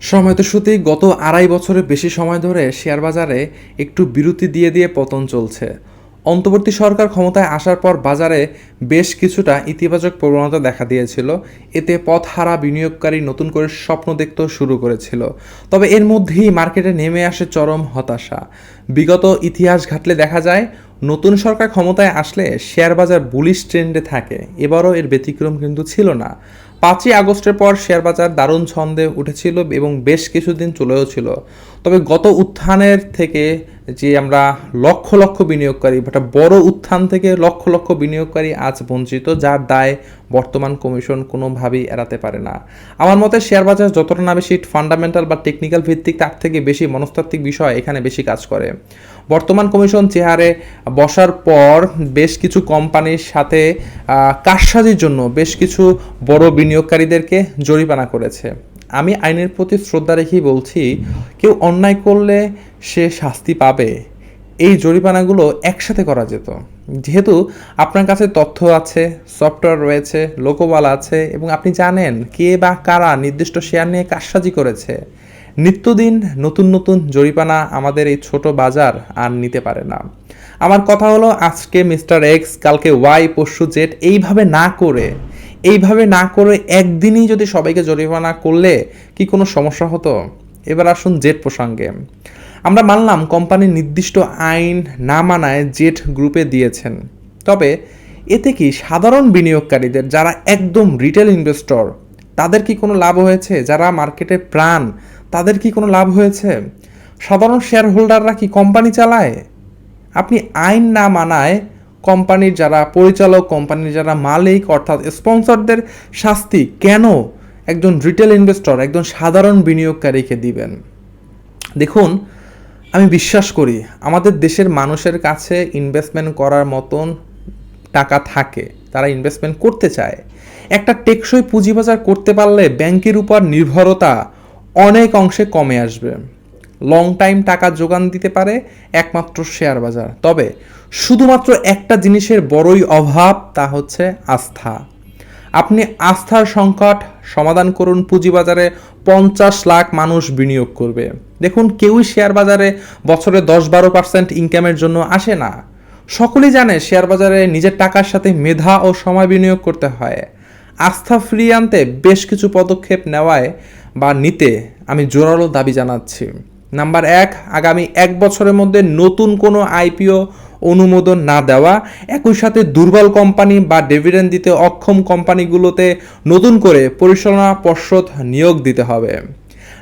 সময়ত শ্রুতি গত আড়াই বছরের বেশি সময় ধরে শেয়ার বাজারে একটু বিরতি দিয়ে দিয়ে পতন চলছে। অন্তর্বর্তী সরকার ক্ষমতায় আসার পর বাজারে বেশ কিছুটা ইতিবাচক প্রবণতা দেখা দিয়েছিল। এতে পথহারা বিনিয়োগকারী নতুন করে স্বপ্ন দেখতেও শুরু করেছিল। তবে এর মধ্যেই মার্কেটে নেমে আসে চরম হতাশা। বিগত ইতিহাস ঘাটলে দেখা যায়, নতুন সরকার ক্ষমতায় আসলে শেয়ার বাজার বুলিশ ট্রেন্ডে থাকে। এবারও এর ব্যতিক্রম কিন্তু ছিল না। পাঁচই আগস্টের পর শেয়ার বাজার দারুণ ছন্দে উঠেছিল এবং বেশ কিছুদিন চলেও ছিল। তবে গত উত্থানের থেকে যে আমরা লক্ষ লক্ষ বিনিয়োগকারী একটা বড় উত্থান থেকে লক্ষ লক্ষ বিনিয়োগকারী আজ বঞ্চিত, যার দায় বর্তমান কমিশন কোনোভাবেই এড়াতে পারে না। আমার মতে শেয়ার বাজার যতটা না বেশি ফান্ডামেন্টাল বা টেকনিক্যাল ভিত্তিক, তার থেকে বেশি মনস্তাত্ত্বিক বিষয় এখানে বেশি কাজ করে। বর্তমান কমিশন চেহারে বসার পর বেশ কিছু কোম্পানির সাথে কারসাজির জন্য বেশ কিছু বড় বিনিয়োগকারীদেরকে জরিমানা করেছে। আমি আইনের প্রতি শ্রদ্ধা রেখেই বলছি, কেউ অন্যায় করলে সে শাস্তি পাবে। এই জরিমানাগুলো একসাথে করা যেত। যেহেতু আপনার কাছে তথ্য আছে, সফটওয়্যার রয়েছে, লোকবল আছে, এবং আপনি জানেন কে বা কারা নির্দিষ্ট শেয়ার নিয়ে কারসাজি করেছে, নিত্যদিন নতুন নতুন জরিপানা আমাদের এই ছোট বাজার আর নিতে পারে না। আমার কথা হলো, আজকে মিস্টার এক্স, কালকে ওয়াই, পরশু জেড, এইভাবে না করে এইভাবে না করে একদিনই যদি সবাইকে জরিমানা করলে কি কোনো সমস্যা হতো? এবার আসুন জেট প্রসঙ্গে। আমরা মানলাম কোম্পানির নির্দিষ্ট আইন না মানায় জেট গ্রুপে দিয়েছেন। তবে এতে কি সাধারণ বিনিয়োগকারীদের যারা একদম রিটেল ইনভেস্টর, তাদের কি কোনো লাভ হয়েছে? যারা মার্কেটে প্রাণ, তাদের কি কোনো লাভ হয়েছে? সাধারণ শেয়ার হোল্ডাররা কি কোম্পানি চালায়? আপনি আইন না মানায় কোম্পানির যারা পরিচালক, কোম্পানির যারা মালিক, অর্থাৎ স্পন্সরদের শাস্তি কেন একজন রিটেল ইনভেস্টর একজন সাধারণ বিনিয়োগকারীকে দিবেন? দেখুন, আমি বিশ্বাস করি, আমাদের দেশের মানুষের কাছে ইনভেস্টমেন্ট করার মতন টাকা থাকে, তারা ইনভেস্টমেন্ট করতে চায়। একটা টেকসই পুঁজিবাজার করতে পারলে ব্যাংকের উপর নির্ভরতা অনেক অংশে কমে আসবে। লং টাইম টাকা যোগান দিতে পারে একমাত্র শেয়ার বাজার। তবে শুধুমাত্র একটা জিনিসের বড়ই অভাব তা হচ্ছে আস্থা। আপনি আস্থার সংকট সমাধান করুন পুঁজিবাজারে পঞ্চাশ লাখ মানুষ বিনিয়োগ করবে। দেখুন, কেউই শেয়ার বাজারে বছরে দশ বারো পার্সেন্ট ইনকামের জন্য আসে না। সকলেই জানে শেয়ার বাজারে নিজের টাকার সাথে মেধা ও সময় বিনিয়োগ করতে হয়। আস্থা ফিরিয়ে আনতে বেশ কিছু পদক্ষেপ নেওয়ায় বা নিতে আমি জোরালো দাবি জানাচ্ছি। নাম্বার এক, আগামী এক বছরের মধ্যে নতুন কোনো আইপিও অনুমোদন না দেওয়া। একই সাথে দুর্বল কোম্পানি বা ডিভিডেন্ড দিতে অক্ষম কোম্পানিগুলোতে নতুন করে পরিচালনা পর্ষদ নিয়োগ দিতে হবে।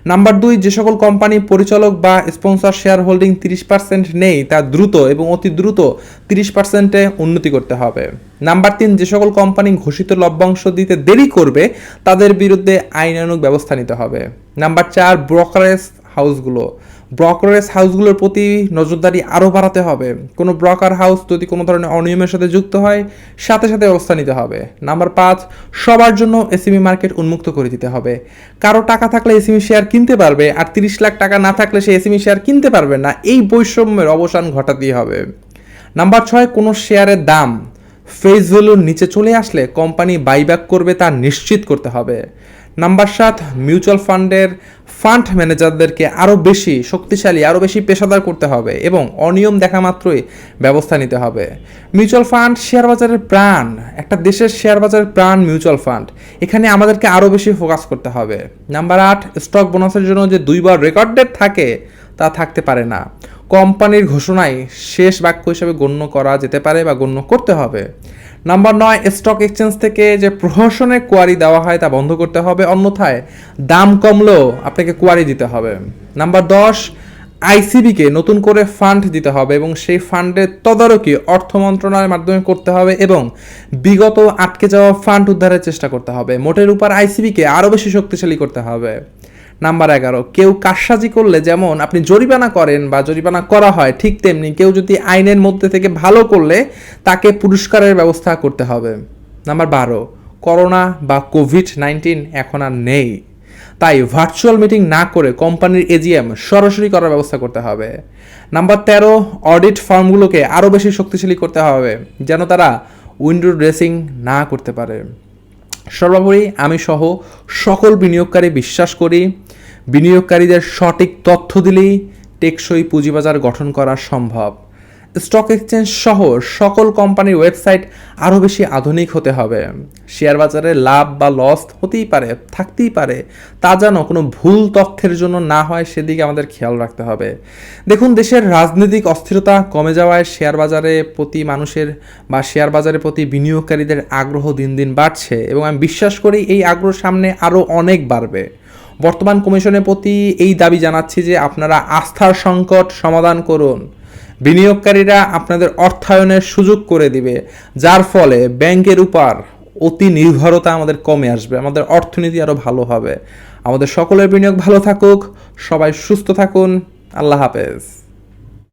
নাম্বার দুই, যে সকল কোম্পানি পরিচালক বা স্পন্সর শেয়ার হোল্ডিং তিরিশ পার্সেন্ট নেই, তা দ্রুত এবং অতি দ্রুত তিরিশ পার্সেন্টে উন্নতি করতে হবে। নাম্বার তিন, যে সকল কোম্পানি ঘোষিত লভ্যাংশ দিতে দেরি করবে, তাদের বিরুদ্ধে আইনানুগ ব্যবস্থা নিতে হবে। নাম্বার চার, ব্রোকারেজ হাউসগুলো। ব্রোকারেজ হাউসগুলোর প্রতি নজরদারি আরও বাড়াতে হবে। কোনো ব্রোকার হাউস যদি কোনো ধরনের অনিয়মের সাথে যুক্ত হয়, সাথে সাথে ব্যবস্থা নিতে হবে। নাম্বার পাঁচ, সবার জন্য এসিমি মার্কেট উন্মুক্ত করে দিতে হবে। কারও টাকা থাকলে এসিমি শেয়ার কিনতে পারবে, আর তিরিশ লাখ টাকা না থাকলে সে এসিমি শেয়ার কিনতে পারবে না। এই বৈষম্যের অবসান ঘটাতেই হবে। নাম্বার ছয়, কোনো শেয়ারের দাম। ফেস ভ্যালুর নিচে চলে আসলে কোম্পানি বাইব্যাক করবে তা নিশ্চিত করতে হবে। নাম্বার সাত, মিউচুয়াল ফান্ডের ফান্ড ম্যানেজারদেরকে আরও বেশি শক্তিশালী আরও বেশি পেশাদার করতে হবে এবং অনিয়ম দেখা মাত্রই ব্যবস্থা নিতে হবে। মিউচুয়াল ফান্ড শেয়ার বাজারের প্রাণ, একটা দেশের শেয়ার বাজারের প্রাণ মিউচুয়াল ফান্ড। এখানে আমাদেরকে আরও বেশি ফোকাস করতে হবে। নাম্বার আট, স্টক বোনাসের জন্য যে দুইবার রেকর্ড ডেট থাকে, তা থাকতে পারে না। কোম্পানির ঘোষণায় শেষ বাক্য হিসেবে গণ্য করা যেতে পারে বা গণ্য করতে হবে। নাম্বার নয় স্টক এক্সচেঞ্জ থেকে যে প্রহসনের কোয়ারি দেওয়া হয় তা বন্ধ করতে হবে, অন্যথায় দাম কমলেও আপনাকে কোয়ারি দিতে হবে। নাম্বার দশ আইসিবিকে নতুন করে ফান্ড দিতে হবে এবং সেই ফান্ডের তদারকি অর্থ মন্ত্রণালয়ের মাধ্যমে করতে হবে এবং বিগত আটকে যাওয়া ফান্ড উদ্ধারের চেষ্টা করতে হবে। মোটের উপর আইসিবিকে আরও বেশি শক্তিশালী করতে হবে। নাম্বার এগারো, কেউ কারসাজি করলে যেমন আপনি জরিমানা করেন বা জরিমানা করা হয়, ঠিক তেমনি কেউ যদি আইনের মধ্যে থেকে ভালো করলে তাকে পুরস্কারের ব্যবস্থা করতে হবে। নাম্বার বারো, করোনা বা কোভিড নাইন্টিন এখন আর নেই। তাই ভার্চুয়াল মিটিং না করে কোম্পানির এজিএম সরাসরি করার ব্যবস্থা করতে হবে। নাম্বার তেরো, অডিট ফার্মগুলোকে আরও বেশি শক্তিশালী করতে হবে, যেন তারা উইন্ডো ড্রেসিং না করতে পারে। সর্বোপরি আমি সহ সকল বিনিয়োগকারী বিশ্বাস করি, বিনিয়োগকারীদের সঠিক তথ্য দিলেই টেকসই পুঁজিবাজার গঠন করা সম্ভব। স্টক এক্সচেঞ্জ সহ সকল কোম্পানির ওয়েবসাইট আরও বেশি আধুনিক হতে হবে। শেয়ার বাজারে লাভ বা লস হতেই পারে, থাকতেই পারে। তা যেন কোনো ভুল তথ্যের জন্য না হয়, সেদিকে আমাদের খেয়াল রাখতে হবে। দেখুন, দেশের রাজনৈতিক অস্থিরতা কমে যাওয়ায় শেয়ার বাজারে প্রতি মানুষের বা শেয়ার বাজারের প্রতি বিনিয়োগকারীদের আগ্রহ দিন দিন বাড়ছে এবং আমি বিশ্বাস করি এই আগ্রহ সামনে আরও অনেক বাড়বে। বর্তমান কমিশনের প্রতি এই দাবি জানাচ্ছি যে আপনারা আস্থার সংকট সমাধান করুন। বিনিয়োগকারীরা আপনাদের অর্থায়নের সুযোগ করে দিবে, যার ফলে ব্যাংকের উপর অতি নির্ভরতা আমাদের কমে আসবে, আমাদের অর্থনীতি আরও ভালো হবে। আমাদের সকলের বিনিয়োগ ভালো থাকুক, সবাই সুস্থ থাকুন, আল্লাহ হাফেজ।